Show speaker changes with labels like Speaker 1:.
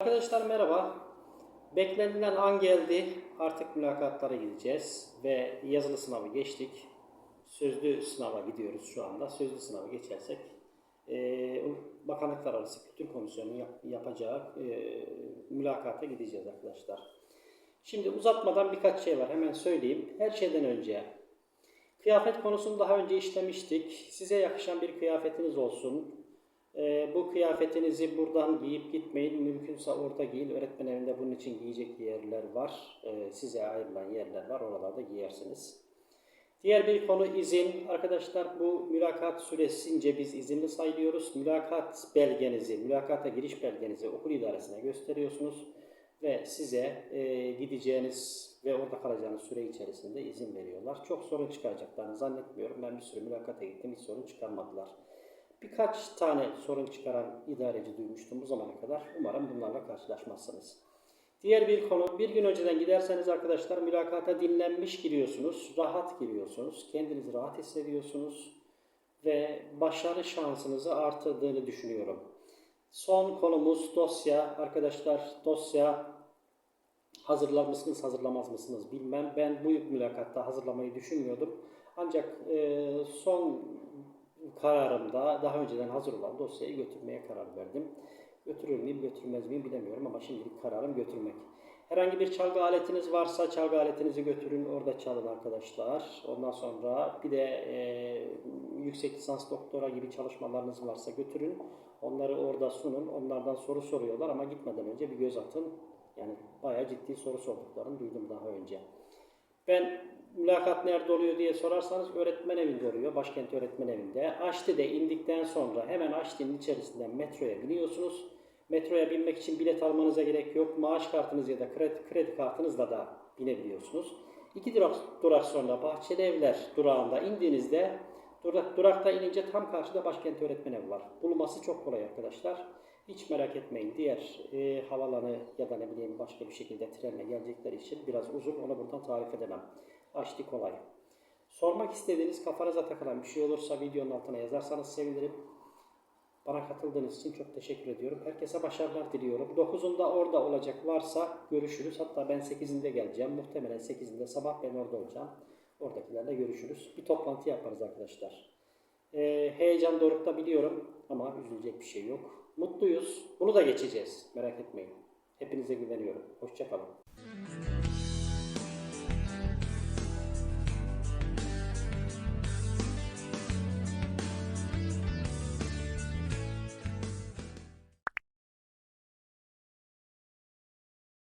Speaker 1: Arkadaşlar merhaba. Beklenilen an geldi. Artık mülakatlara gideceğiz ve yazılı sınavı geçtik. Sözlü sınava gidiyoruz şu anda. Sözlü sınavı geçersek e, Bakanlıklar Arası Kültür Komisyonu yapacağı e, mülakata gideceğiz arkadaşlar. Şimdi uzatmadan birkaç şey var hemen söyleyeyim. Her şeyden önce kıyafet konusunu daha önce işlemiştik. Size yakışan bir kıyafetiniz olsun. Ee, bu kıyafetinizi buradan giyip gitmeyin. Mümkünse orada giyin. Öğretmen evinde bunun için giyecek yerler var. Ee, size ayrılan yerler var. Oralarda giyersiniz. Diğer bir konu izin. Arkadaşlar bu mülakat süresince biz izinli sayılıyoruz. Mülakat belgenizi, mülakata giriş belgenizi okul idaresine gösteriyorsunuz. Ve size e, gideceğiniz ve orada kalacağınız süre içerisinde izin veriyorlar. Çok sorun çıkaracaklarını zannetmiyorum. Ben bir sürü mülakata gittim. Hiç sorun çıkarmadılar. Birkaç tane sorun çıkaran idareci duymuştum bu zamana kadar. Umarım bunlarla karşılaşmazsınız. Diğer bir konu, bir gün önceden giderseniz arkadaşlar mülakata dinlenmiş giriyorsunuz, rahat giriyorsunuz, kendinizi rahat hissediyorsunuz ve başarı şansınızı artırdığını düşünüyorum. Son konumuz dosya. Arkadaşlar dosya hazırlar mısınız, hazırlamaz mısınız bilmem. Ben bu mülakatta hazırlamayı düşünmüyordum. Ancak e, son kararımda daha önceden hazır olan dosyayı götürmeye karar verdim. Götürür müyüm, götürmez miyim bilemiyorum ama şimdilik kararım götürmek. Herhangi bir çalgı aletiniz varsa çalgı aletinizi götürün, orada çalın arkadaşlar. Ondan sonra bir de e, yüksek lisans doktora gibi çalışmalarınız varsa götürün. Onları orada sunun. Onlardan soru soruyorlar ama gitmeden önce bir göz atın. Yani bayağı ciddi soru sorduklarını duydum daha önce. Ben mülakat nerede oluyor diye sorarsanız öğretmen evinde oluyor. Başkent öğretmen evinde. Aşti'de indikten sonra hemen Aşti'nin içerisinden metroya biniyorsunuz. Metroya binmek için bilet almanıza gerek yok. Maaş kartınız ya da kredi, kredi kartınızla da binebiliyorsunuz. İki durak, durak sonra Bahçeli Evler durağında indiğinizde durak, durakta inince tam karşıda Başkent Öğretmen Evi var. Bulunması çok kolay arkadaşlar. Hiç merak etmeyin. Diğer e, havalanı ya da ne bileyim başka bir şekilde trenle gelecekleri için biraz uzun. Onu buradan tarif edemem. Açtı kolay. Sormak istediğiniz kafanıza takılan bir şey olursa videonun altına yazarsanız sevinirim. Bana katıldığınız için çok teşekkür ediyorum. Herkese başarılar diliyorum. 9'unda orada olacak varsa görüşürüz. Hatta ben 8'inde geleceğim. Muhtemelen 8'inde sabah ben orada olacağım. Oradakilerle görüşürüz. Bir toplantı yaparız arkadaşlar. Ee, heyecan dorukta biliyorum ama üzülecek bir şey yok. Mutluyuz. Bunu da geçeceğiz. Merak etmeyin. Hepinize güveniyorum. Hoşçakalın.